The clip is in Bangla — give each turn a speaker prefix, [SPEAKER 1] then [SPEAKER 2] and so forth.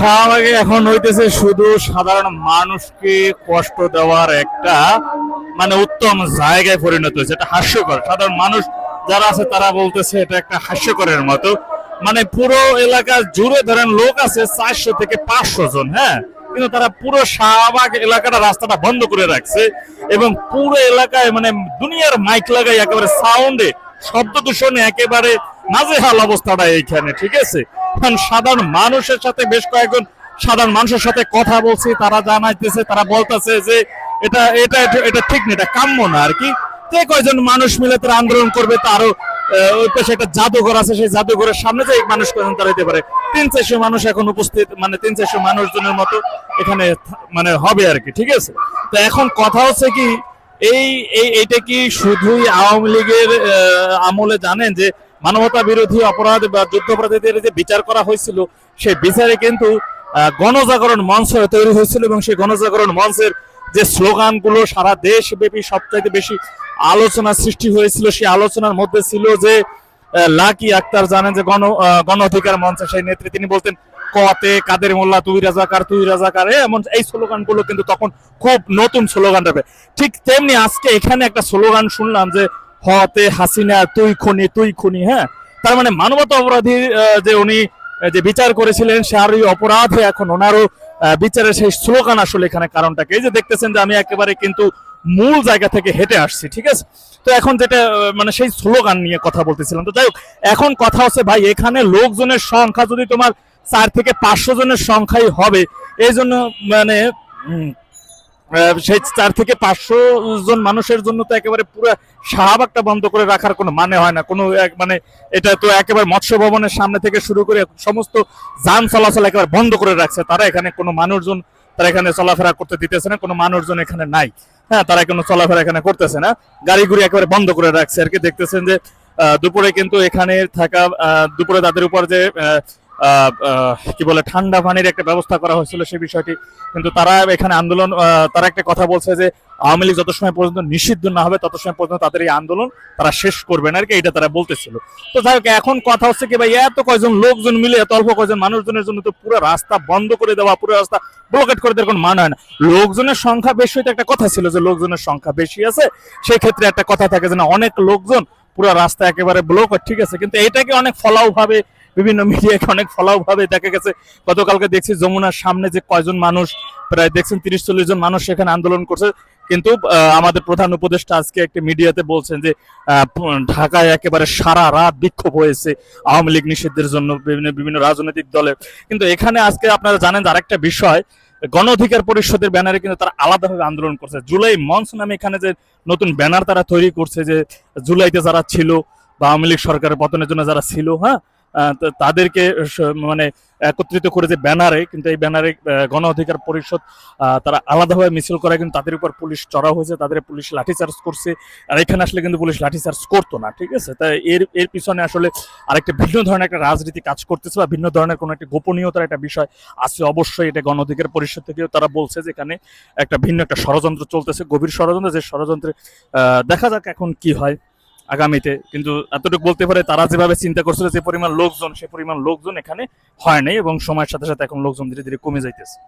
[SPEAKER 1] শাহবাগে এখন হইতেছে শুধু সাধারণ মানুষকে কষ্ট দেওয়ার একটা মানে উত্তম জায়গায় পরিণত হয়েছে। এটা হাস্যকর। সাধারণ মানুষ যারা আছে তারা বলতেছে এটা একটা হাস্যকরের মতো। মানে পুরো এলাকা জুড়ে ধরেন লোক আছে চারশো থেকে পাঁচশো জন হ্যাঁ? কিন্তু তারা পুরো শাহবাগ এলাকাটা রাস্তাটা বন্ধ করে রাখছে এবং পুরো এলাকায় মানে দুনিয়ার মাইক লাগাই একেবারে সাউন্ডে শব্দ দূষণে একেবারে নাজেহাল অবস্থাটা এইখানে, ঠিক আছে? সাধারণ মানুষের সাথে বেশ কয়েকজন সাধারণ মানুষের সাথে কথা বলছি, তারা জানাইতেছে, তারা বলতেছে যে এটা এটা, এটা- ঠিক না, এটা কাম্য না আর কি। যে কয়জন মানুষ মিলে তারা আন্দোলন করবে তারও একটা জাদুঘর আছে, সেই জাদুঘরের সামনে যে মানুষ কয়জন পারে, তিন চারশো মানুষ এখন উপস্থিত মানে তিন চারশো মানুষজনের মতো এখানে মানে হবে আর কি, ঠিক আছে? তো এখন কথা হচ্ছে কি, এই এই, এইটা কি শুধুই আওয়ামী লীগের আমলে জানেন যে মানবতা বিরোধী অপরাধ বা যুদ্ধাপরাধীদের যে বিচার করা হয়েছিল, সেই বিচারে কিন্তু গণজাগরণ মঞ্চ তৈরি হয়েছিল এবং সেই গণজাগরণ মঞ্চের যে স্লোগানগুলো সারা দেশ ব্যাপী সবচাইতে বেশি আলোচনা সৃষ্টি হয়েছিল, সেই আলোচনার মধ্যে ছিল যে লাকি আক্তার জানেন যে গণ গণ অধিকার মঞ্চের সেই নেত্রী, তিনি বলতেন, কতে কাদের মোল্লা, তুই রাজাকার তুই রাজাকার এমন, এই স্লোগানগুলো কিন্তু তখন খুব নতুন স্লোগান হবে ঠিক তেমনি আজকে এখানে একটা স্লোগান শুনলাম যে হতে হাসিনা তুই খুনি তুই খুনি হ্যাঁ? তার মানে মানবতা অপরাধী যে উনি যে বিচার করেছিলেন সেই অপরাধে এখন ওনারও বিচারের সেই স্লোগান আসলে এখানে কারণটাকে। এই যে দেখতেছেন যে আমি একেবারে কিন্তু মূল জায়গা থেকে হেঁটে আসছি, ঠিক আছে? তো এখন যেটা মানে সেই স্লোগান নিয়ে কথা বলতেছিলাম। তো যাই হোক, এখন কথা হচ্ছে, ভাই, এখানে লোকজনের সংখ্যা যদি তোমার চার থেকে পাঁচশো জনের সংখ্যাই হবে, এই জন্য মানে সেই চার থেকে পাঁচশো জন মানুষের জন্য তো একেবারে পুরো শাহবাগটা বন্ধ করে রাখার কোনো মানে হয় না। কোনো মানে এটা তো একেবারে মৎস্য ভবনের সামনে থেকে শুরু করে সমস্ত যান চলাচল একেবারে বন্ধ করে রাখছে। তারা এখানে কোনো মানুষজন তারা এখানে চলাফেরা করতে দিতেছে না, কোনো মানুষজন এখানে নাই। হ্যাঁ তারা কোনো চলাফেরা এখানে করতেছে না। গাড়ি গুড়ি একেবারে বন্ধ করে রাখছে। আর কি দেখতেছেন যে দুপুরে কিন্তু এখানে থাকা দুপুরে তাদের উপর যে কি বলে, ঠান্ডা পানির একটা ব্যবস্থা করা হয়েছিল সেই বিষয়টি। কিন্তু তারা এখানে আন্দোলন তারা একটা কথা বলছে যে আওয়ামী লীগ যত সময় পর্যন্ত নিষিদ্ধ না হবে, তত সময় পর্যন্ত তাদের এই আন্দোলন তারা শেষ করবে না, আর কি, এটা তারা বলতেছিল। তো যাই হোক, এখন কথা হচ্ছে কি ভাই, এত কয়জন লোকজন মিলে, এত অল্প কয়জন মানুষজনের জন্য তো পুরো রাস্তা বন্ধ করে দেওয়া, পুরো রাস্তা ব্লকেট করে দেওয়ার কোনো মানে হয় না। লোকজনের সংখ্যা বেশি হইতে একটা কথা ছিল যে লোকজনের সংখ্যা বেশি আছে সেই ক্ষেত্রে একটা কথা থাকে যে না, অনেক লোকজন পুরো রাস্তা একেবারে ব্লক ঠিক আছে, কিন্তু এটাকে অনেক ফলাও ভাবে বিভিন্ন মিডিয়াকে অনেক ফলাও ভাবে দেখা গেছে, গতকালকে দেখছি যমুনার সামনে যে কয়জন মানুষ, প্রায় দেখছেন তিরিশ চল্লিশ জন মানুষ সেখানে আন্দোলন করছে। কিন্তু আমাদের প্রধান উপদেষ্টা আজকে একটি মিডিয়াতে বলছেন যে ঢাকায় একেবারে সারা রাত বিক্ষোভ হয়েছে আওয়ামী লীগ নিষিদ্ধের জন্য বিভিন্ন বিভিন্ন রাজনৈতিক দলের কিন্তু এখানে আজকে আপনারা জানেন যে আরেকটা বিষয়, গণ অধিকার পরিষদের ব্যানারে কিন্তু তারা আলাদাভাবে আন্দোলন করছে। জুলাই মঞ্চ নামে এখানে যে নতুন ব্যানার তারা তৈরি করছে যে, জুলাইতে যারা ছিল বা আওয়ামী লীগ সরকারের পতনের জন্য যারা ছিল হ্যাঁ তাদেরকে মানে একত্রিত করে যে ব্যানারে, কিন্তু এই ব্যানারে গণ অধিকার পরিষদ তারা আলাদাভাবে মিছিল করে, কিন্তু তাদের উপর পুলিশ চড়া হয়েছে, তাদের পুলিশ লাঠিচার্জ করছে, আর এখানে আসলে কিন্তু পুলিশ লাঠিচার্জ করতো না, ঠিক আছে? তাই এর এর পিছনে আসলে আরেকটা ভিন্ন ধরনের একটা রাজনীতি কাজ করতেছে, বা ভিন্ন ধরনের কোনো একটা গোপনীয়তার একটা বিষয় আছে, অবশ্যই এটা গণ অধিকার পরিষদ থেকেও তারা বলছে যে এখানে একটা ভিন্ন একটা ষড়যন্ত্র চলতেছে, গভীর ষড়যন্ত্র, যে ষড়যন্ত্রে দেখা যাক এখন কি হয়। আগামীতে। কিন্তু এতটুকু বলতে পারে, তারা যেভাবে চিন্তা করছিল যে পরিমাণ লোকজন, সে পরিমাণ লোকজন এখানে হয় নাই এবং সময়ের সাথে সাথে এখন লোকজন ধীরে ধীরে কমে যাইতেছে।